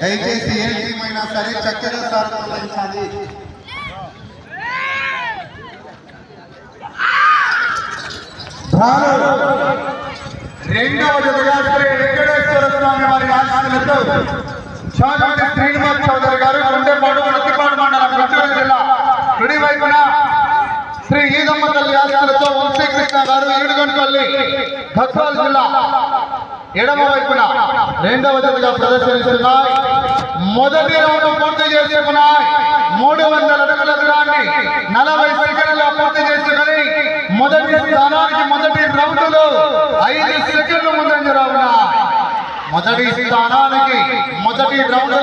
దయచేసి ఏ టీం అయినా సరే చక్కగా సార్ రెండవ జతగా వెంకటేశ్వర స్వామి వారి ఆశీస్సులతో చాలా శ్రీనివాస్ చౌదరి గారు గుండెపాడు ప్రతిపాడు మండలం గుంటూరు జిల్లా కుడి వైపున శ్రీ ఈదమ్మ తల్లి ఆశీస్సులతో వంశీకృష్ణ గారు ఏడుగొండపల్లి గద్వాల జిల్లా ఎడమ వైపున రెండవ జతగా ప్రదర్శనిస్తున్నాయి. మొదటి రౌండ్ పూర్తి చేసుకున్నాయి. మూడు వందల అడుగుల దూరాన్ని నలభై సెకండ్ల పూర్తి చేసుకుని మొదటి స్థానానికి మొదటి రౌండ్ ఐదు సెకండ్లు ముందంజలో ఉన్నాయి మొదటి స్థానానికి మొదటి రౌండ్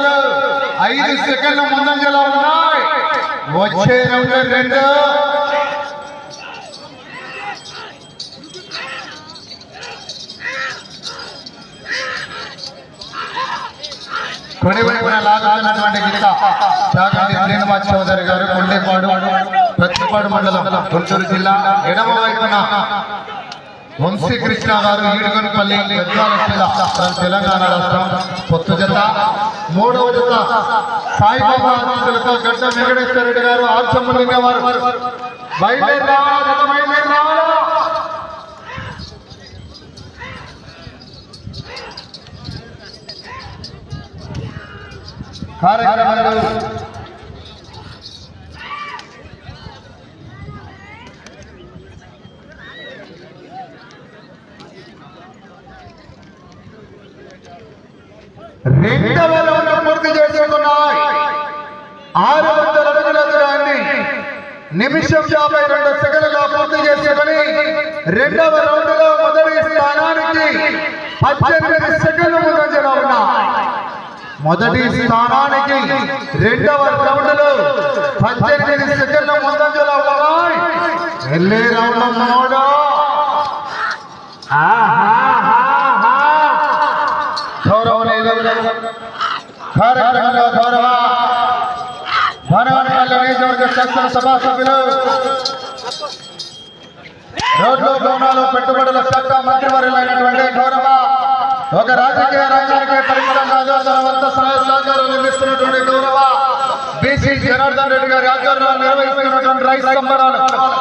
ఐదు సెకండ్లు ముందంజలో ఉన్నాయి వచ్చే రౌండ్ రెండు. కుడి వైపున లాగుతున్నటువంటి గీత చాగంటి శ్రీనివాస్ చౌదరి గారు కొండేపాడు ప్రతిపాడు మండలం గుంటూరు జిల్లా ఎడమ వైపున వంశీ కృష్ణ గారు ఈడుగొనపల్లి గద్వాల జిల్లా తెలంగాణ రాష్ట్రం పొత్తు జత. మూడవ జత సాయిబాబా ఆశీస్సులతో గడ్డ వెంకటేశ్వర రెడ్డి గారు ఆర్చమ్మలింగ వారు. బయట రావాలా, జత బయలుదేరి రావాలా? కార్యక్రమంలో. రెండవ రౌండ్ పూర్తి చేసుకున్నాయి. ఆరు వందల అడుగుల దూరాన్ని నిమిషం యాభై రెండు సెకండ్లలో పూర్తి చేసుకుని రెండవ రౌండ్లో మొదటి స్థానానికి పద్దెనిమిది సెకండ్లు ముందంజలో ఉన్నాయి మొదటి స్థానానికి రెండవ రౌండ్లో పద్దెనిమిది సెకండ్ల ముందంజలో ఉన్నాయి. వెళ్ళే రౌండ్ మూడు కార్యక్రమంలో గౌరవ భనవనపల్లి నియోజకవర్గ శాసనసభ సభ్యులు రోడ్లు భవనాలు పెట్టుబడుల శాఖ మంత్రివర్యులైనటువంటి గౌరవ ఒక రాజకీయ రంగానికి పరిమితం కాదు తన వంత సహాయ సహకారం నిర్మిస్తున్నటువంటి గౌరవ బీసీ జనార్దన్ రెడ్డి గారి ఆధ్వర్యంలో నిర్వహిస్తున్నటువంటి రైతు సంబరాలు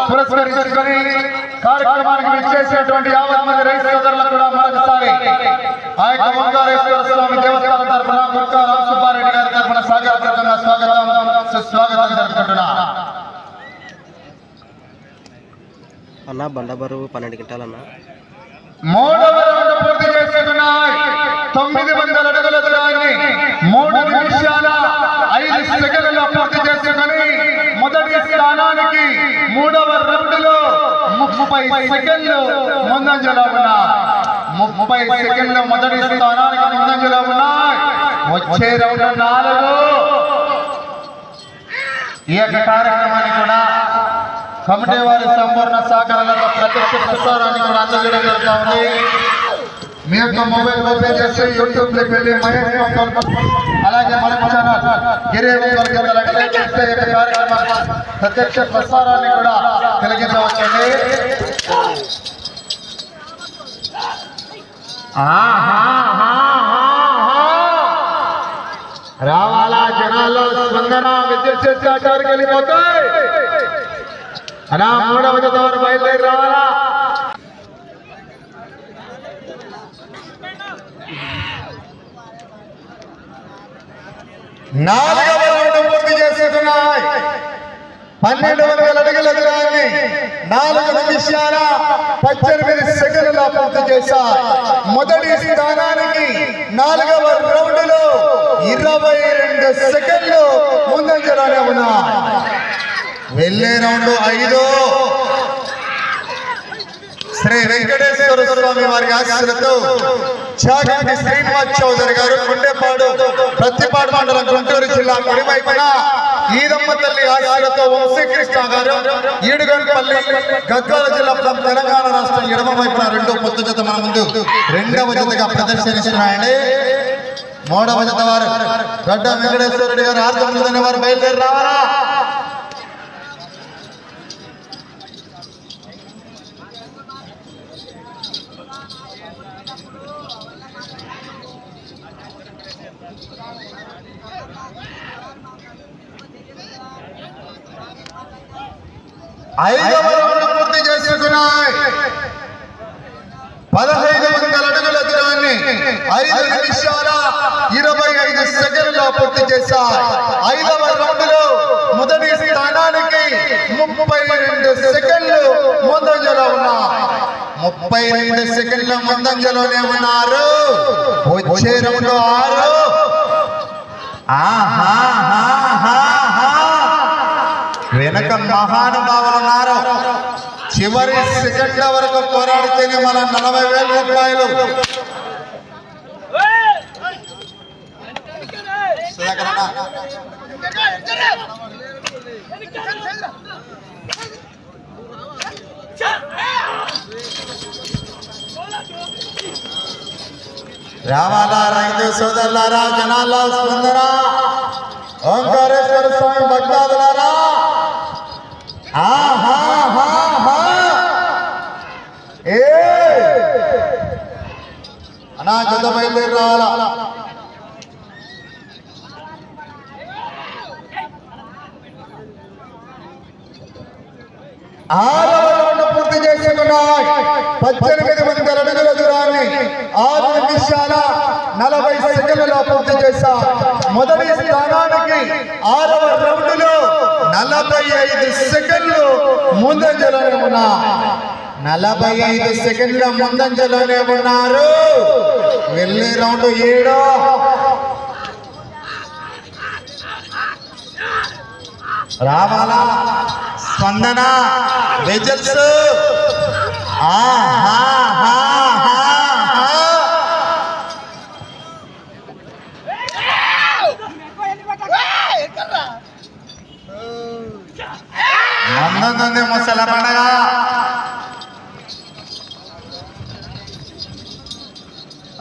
పురస్కరించుకొని కార్యక్రమానికి విచ్చేసినటువంటి యావత్ మంది రైతు సోదరులకు కూడా మరొకసారి ఆ యొక్క ఓంకారేశ్వర స్వామి దేవస్థానం తరఫున గుర్కా రామ్ సుబ్బారెడ్డి గారి తరఫున సాగరప్రదంగా స్వాగతం సుస్వాగతం జరుపుకుంటున్నా. అన్న బండ బరువు పన్నెండు క్వింటాలన్నా మూడవ చేసుకున్నాయి తొమ్మిది వందల అడుగుల దూరాన్ని మూడు నిమిషాల ఐదు సెకండ్ల పూర్తి చేసుకుని మొదటి స్థానానికి మూడవ రౌండ్లో ముప్పై సెకండ్లు ముందంజలో ఉన్నాయి. ముప్పై సెకండ్లు మొదటి స్థానానికి ముందంజలో ఉన్నాయి. వచ్చే రౌండ్ నాలుగు. ఈ యొక్క కార్యక్రమాన్ని కూడా కమిటీ వారి సంపూర్ణ సహకారాలతో ప్రత్యక్ష ప్రసారాన్ని కూడా అందజేయడం జరుగుతూ ఉంది. మీ యొక్క మొబైల్ ఓపెన్ చేసి యూట్యూబ్లోకి వెళ్ళి మహేష్ మంగళ్ అలాగే మన ఛానల్ గిరి మంగళ్ కింద లైక్ చేస్తే ఈ కార్యక్రమం ప్రత్యక్ష ప్రసారాన్ని కూడా కలిగించవచ్చండి. రావాలా జనాల్లో స్పందన విద్యుత్ శిష్టాచారికి వెళ్ళిపోతాయి. అలా మూడవ వారు బయలుదేరి రావాలా? నాలుగవ రౌండ్ పూర్తి చేసుకున్నాయి పన్నెండు వందల అడుగుల దూరాన్ని నాలుగు నిమిషాల పద్దెనిమిది సెకండ్ల పూర్తి చేశారు మొదటి స్థానానికి నాలుగవ రౌండ్లో ఇరవై రెండు సెకండ్లు ముందంజలోనే ఉన్నాయి. వెళ్ళే రౌండ్ ఐదు. శ్రీ వెంకటేశ్వర స్వామి వారి ఆశీస్సులతో చాగంటి శ్రీనివాస్ చౌదరి గారు గుండెపాడు ప్రతిపాడు మండలం గుంటూరు జిల్లా కుడివైపున ఈదమ్మ తల్లి ఆశీస్సులతో వంశీకృష్ణ గారు ఈడుగంపల్లి గద్వాల జిల్లా తెలంగాణ రాష్ట్రం ఎడమ వైపున రెండో పొత్తు జత మన ముందు రెండవ జతగా ప్రదర్శనిస్తున్నాయండి మూడవ జత వారు గడ్డ వెంకటేశ్వర రెడ్డి గారు ఆర్థిక వారు బయలుదేరి రావాలా? ఐదవ రౌండ్ పూర్తి చేసుకున్నాయి. పదహైదు వందల అడుగుల దూరాన్ని ఐదు నిమిషాల ఇరవై ఐదు సెకండ్లో పూర్తి చేశాయి. ఐదవ రౌండ్లో మొదటి స్థానానికి ముప్పై రెండు సెకండ్లు ముందంజలో ఉన్నారు ముప్పై రెండు సెకండ్ల ముందంజలోనే ఉన్నారు. వచ్చే రౌండ్ ఆరు. ఆహాహాహాహా. వెనక మహానుభావులు ఉన్నారు చివరి సెకండ్ల వరకు పోరాడితేనే మన నలభై వేల రూపాయలు. సుధాకర్ రావాలా రైతు సోదరులారా జనాల స్పందన. ఓంకారేశ్వర స్వామి భక్తాదులారా ఆహాహాహా. ఏ బయలుదేరి రావాలా పూర్తి చేసుకున్నాయి పద్దెనిమిది వందల అడుగుల దూరాన్ని ఆరు నిమిషాల నలభై సెకండ్లలో పూర్తి చేశారు మొదటి స్థానానికి ఆరవ నలభై ఐదు సెకండ్లు ముందంజలోనే ఉన్నా. నలభై ఐదు సెకండ్ల ముందంజలోనే ఉన్నారు. వెళ్ళే రౌండ్ ఏడో. రావాలా? స్పందన రిజల్ట్స్. మందంది ముసల పండగ.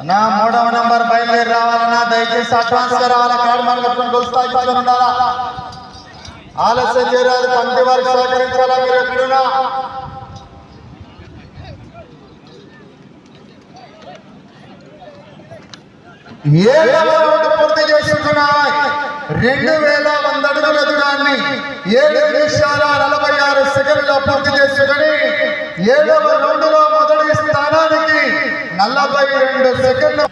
నా మూడవ నంబర్ బయలుదేరి రావాలన్నా దయచేసి అడ్వాన్స్గా రావాలా. కార్డు మనకు గుర్తాయి ఉండాలా? ఆలస్యం చేయరాదు. పంక్తి వారికి సహకరించాలా? మీరు ఎక్కడున్నా? ఏడవ రౌండ్ పూర్తి చేసుకున్నాయి రెండు వేల వంద అడుగుల దూరాన్ని ఏడు నిమిషాల నలభై ఆరు సెకండ్లో పూర్తి చేసుకుని ఏడవ రౌండ్లో మొదటి స్థానానికి నలభై రెండు సెకండ్లు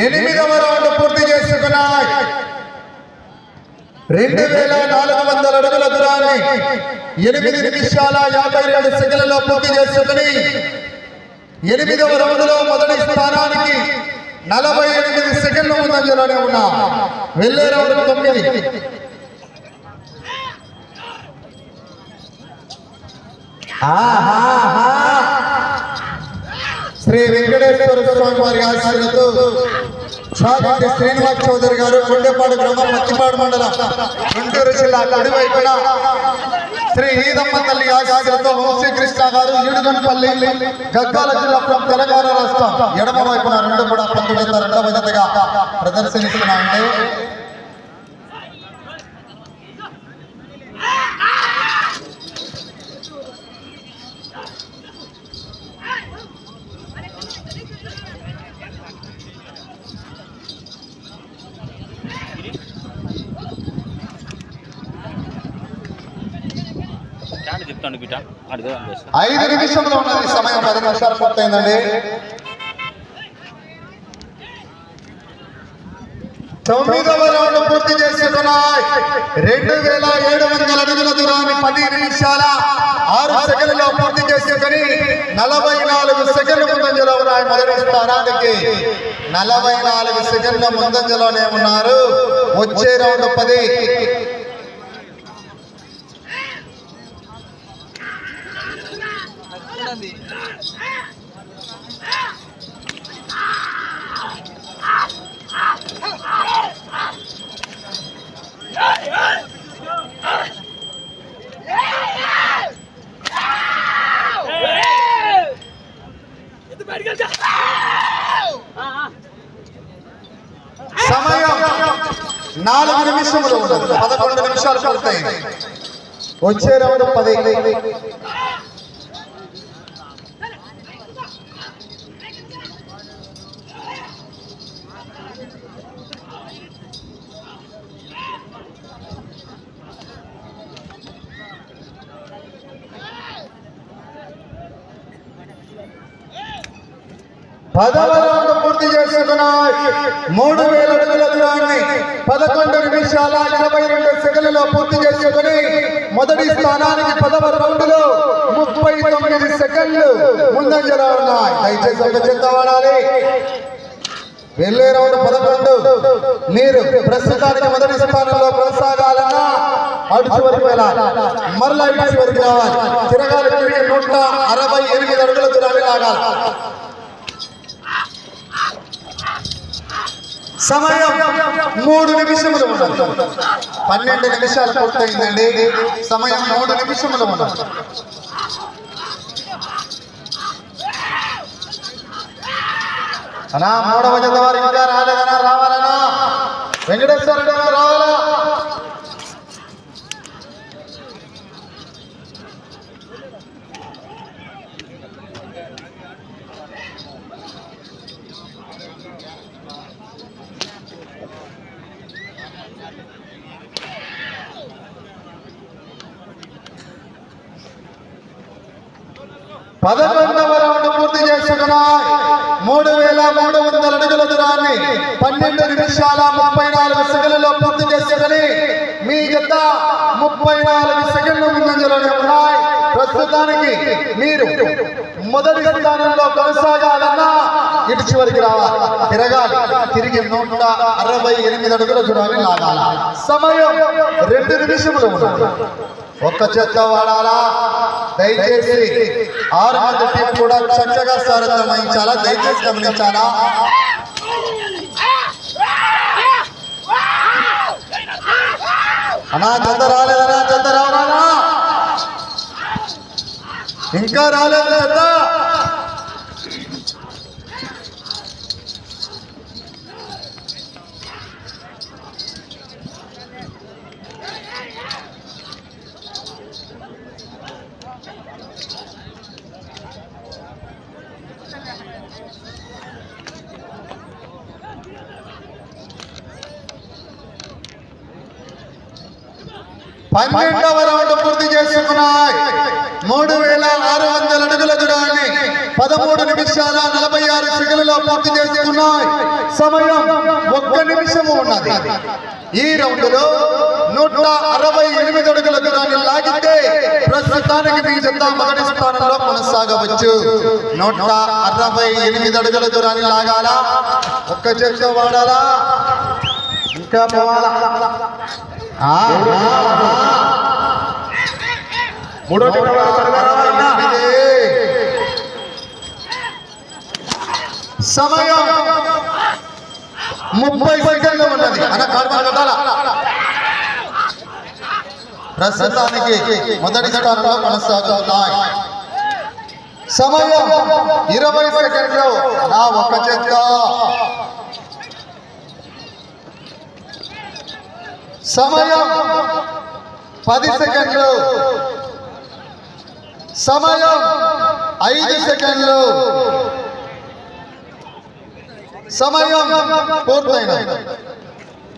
ఎనిమిదవ రౌండ్ పూర్తి చేసుకున్నాయి. రెండు వేల నాలుగు వందల అడుగుల దూరాన్ని ఎనిమిది నిమిషాల యాభై రెండు సెకండ్లలో పూర్తి చేసుకుని ఎనిమిదవ రౌండ్లో మొదటి స్థానానికి నలభై ఎనిమిది సెకండ్ల ముందంజలోనే ఉన్నా. వెళ్ళే రౌండ్ తొమ్మిది. ఆహా. శ్రీ వెంకటేశ్వర స్వామి వారి ఆశీర్వతో చాగంటి శ్రీనివాస్ చౌదరి గారు కొండపాడు గ్రామం మత్తిపాడు మండలం గుంటూరు జిల్లా కుడివైపున శ్రీ ఈదమ్మ తల్లి ఆశీర్వతో వంశీకృష్ణ గారు ఈడుగన్పల్లి గద్వాల జిల్లా from తెలంగాణ రాష్ట్రం. ఎడమ వైపున రెండు కూడా పంతొమ్మిది రెండవ విధంగా ప్రదర్శనిస్తున్నాయండి ఐదు నిమిషంలో ఉన్నది. సమయం పది నిమిషాలు పూర్తయిందండి. తొమ్మిదవ రౌండ్ పూర్తి చేసుకున్నాయి రెండు వేల ఏడు వందల అడుగుల దూరాన్ని పది నిమిషాల ఆరు సెకండ్లో పూర్తి చేసుకుని నలభై నాలుగు ఉన్నాయి. మొదటి స్థానానికి నలభై నాలుగు సెకండ్ల ముందంజలోనే ఉన్నారు. వచ్చే రౌండ్ పది సమయం నాలుగు నిమిషములు ఉన్నది పదకొండు నిమిషాలు పడతాయి వచ్చే రౌండ్ పది. పదవ రౌండ్ పూర్తి చేసుకున్నాయి మూడు వేల పదకొండు నిమిషాల ఇరవై రెండు సెకండ్లలో పూర్తి చేసుకుని మొదటి స్థానానికి పదవ రౌండ్లో ముప్పై తొమ్మిది సెకండ్లు ముందంజలో ఉన్నాయి దయచేసి ఒక చెత్త వెళ్ళే రౌండ్ పదకొండు. మీరు ప్రస్తుతానికి మొదటి స్థానంలో కొనసాగాలన్నా అటు చివరికి వెళ్ళాలి. మరలా ఇటు రావాలి. తిరగాలి నూట అరవై ఎనిమిది అడుగుల దూరాన్ని సమయం మూడు నిమిషములు ఉన్నది. పన్నెండు నిమిషాలు పూర్తయిందండి. సమయం మూడు నిమిషములు ఉన్నది. అనా మూడవ జత వారు ఇంకా రాలేదనా రావాలనా వెంకటేశ్వర గారు రావాలా? పదకొండవ రౌండ్ పూర్తి చేసుకున్నాయి. మూడు వేల మూడు వందల అడుగుల దూరాన్ని పన్నెండు నిమిషాల ముప్పై నాలుగు సెకండ్లలో పూర్తి చేసుకుని మీ జత ముప్పై నాలుగు సెకండ్లు ముందంజలోనే ఉన్నాయి. ప్రస్తుతానికి మీరు మొదటి స్థానంలో కొనసాగాలన్నా ఇటు చివరికి రావాలి. తిరగాలి. తిరిగి నూట అరవై ఎనిమిది అడుగుల దూరాన్ని లాగాలి. సమయం రెండు నిమిషములు ఉన్నాయి ఒక్క చెత్త వాడాలా? దయచేసి ఆరు మంది టీం కూడా చక్కగా సారథ్యం వహించాలా? దయచేసి గమనించాలా? అన్నా చెత్త రాలేదనా చెత్త రావాలనా ఇంకా రాలేదు చెత్త పన్నెండవ రౌండ్ పూర్తి చేసుకున్నాయి. మూడు వేల ఆరు వందల అడుగుల దూరాన్ని పదమూడు నిమిషాల నలభై ఆరు సెకండ్లలో పూర్తి చేసుకున్నాయి. సమయం ఒక్క నిమిషము ఉన్నది. ఈ రౌండ్లో నూట అరవై ఎనిమిది అడుగుల దూరాన్ని లాగితే ప్రస్తుతానికి మీ జత మొదటి స్థానంలో కొనసాగవచ్చు. నూట అరవై ఎనిమిది అడుగుల దూరాన్ని లాగాలా? ఒక్క చెక్క వాడాలా? ఇంకా పోవాలా? మూడో సమయం ముప్పై సెకండ్లు ఉన్నది. అన్న కొట్టాలా ప్రస్తుతానికి మొదటి స్థానంలో కొనసాగుతున్నాయి. సమయం ఇరవై సెకండ్లు. నా ఒక చెత్త. సమయం పది సెకండ్లు. సమయం ఐదు సెకండ్లు. సమయం పూర్తయిన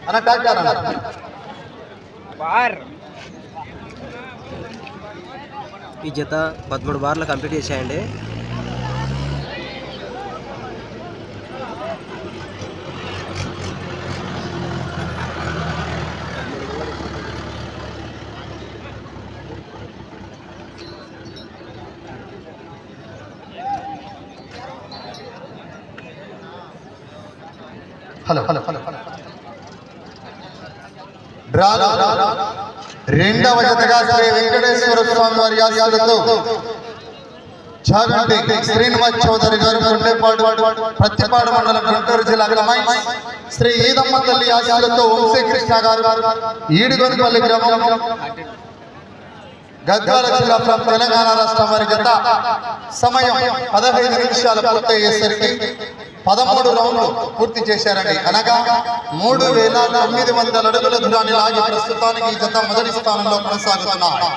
అన్న డాక్టర్ అన్న. ఈ జత పదమూడు బార్లు కంప్లీట్ చేశాయండి. డ్రాలో రెండవ జతగా శ్రీ వెంకటేశ్వర స్వామి వారి ఆశీస్సులతో చాగంటి శ్రీనివాస్ చౌదరి గారు గుండెపాడు ప్రతిపాడు మండలం గుంటూరు జిల్లా క్రమై శ్రీ ఈదమ్మ తల్లి ఆశీస్సులతో వంశీకృష్ణ గారు ఈడుగొనిపల్లి గ్రామం గద్వాల జిల్లా తెలంగాణ రాష్ట్రం వారి గత సమయం పదహైదు నిమిషాలు పూర్తయ్యేసరికి పదమూడు రౌండ్లు పూర్తి చేశారండి. అనగా మూడు వేల తొమ్మిది వందల అడుగుల దూరాన్ని లాగి ప్రస్తుతానికి ఈ జత మొదటి స్థానంలో కొనసాగుతున్నారు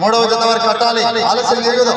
మూడవ జత వరకు కట్టాలి ఆలస్యం చేయదు